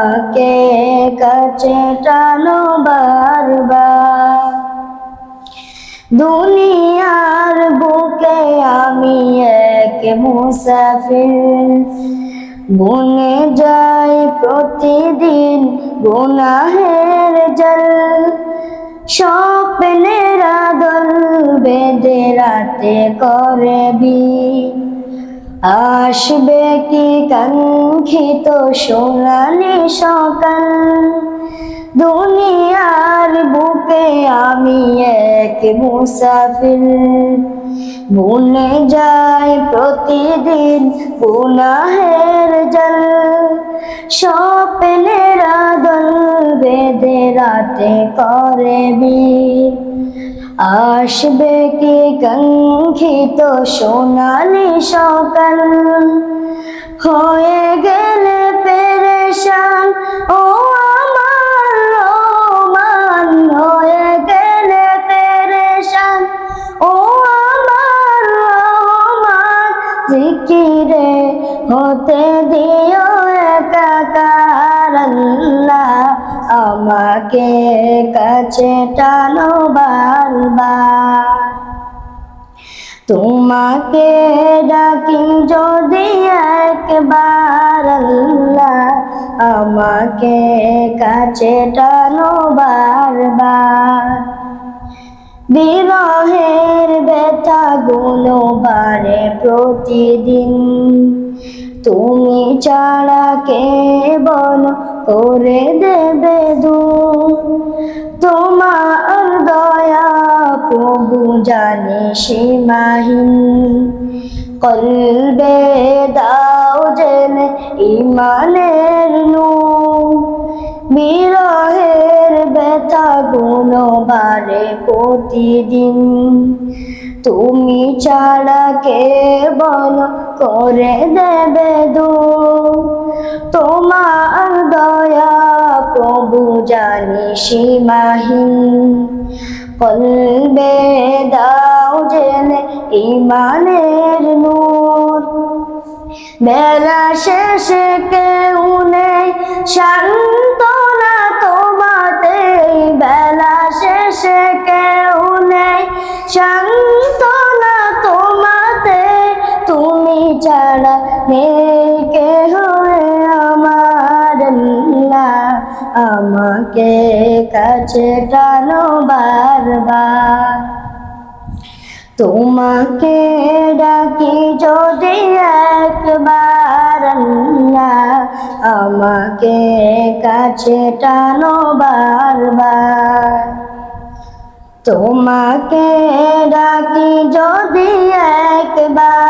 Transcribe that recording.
আমাকে কাছে টানো বারবার দুনিয়ার বুকে আমি এক মুসাফির। বনে যাই প্রতিদিন গুনাহের জল। স্বপ্নের আদল বেঁধে রাতে করে বি। আসবে কি কাঙ্ক্ষিত সোনালি সকাল? দুনিয়ার বুকে আমি এক মুসাফির। ভুলে যাই প্রতিদিন গুনাহের জল। স্বপ্নের আদল বেদে রাতে করে বীর। আসবে কি কাঙ্ক্ষিত সোনালি সকাল? হয়ে গেলে পেরেশান, ও হয়ে পেরেশান, ও হতে দিও একাকার আমাকে কাছে টানো বারবার। তোমাকে ডাকি যদি একবার আল্লাহ আমাকে কাছে টানো বারবার। বিরহের ব্যথা গুলো বারে প্রতিদিন। তুমি ছাড়া কে বল করে দেবে দূর। তোমার দয়া প্রভু জানে সীমাহীন কলবে দাও জেনে ইমানের নু বিরহের ব্যথা গুলো বারে প্রতিদিন। তুমি ছাড়া কে বল করে দেবে দু। তোমার দয়া প্রভু জানি সীমাহীন। কলবে দাও জেনে ইমানের নূর। বেলা শেষে কেউ নেই শান্তনা ছাড়া নেই কেহ আমার আল্লাহ আমাকে কাছে টানো বারবার। তোমাকে ডাকি যদি একবার আল্লাহ আমাকে কাছে টানো বারবার। তোমাকে ডাকি যদি একবার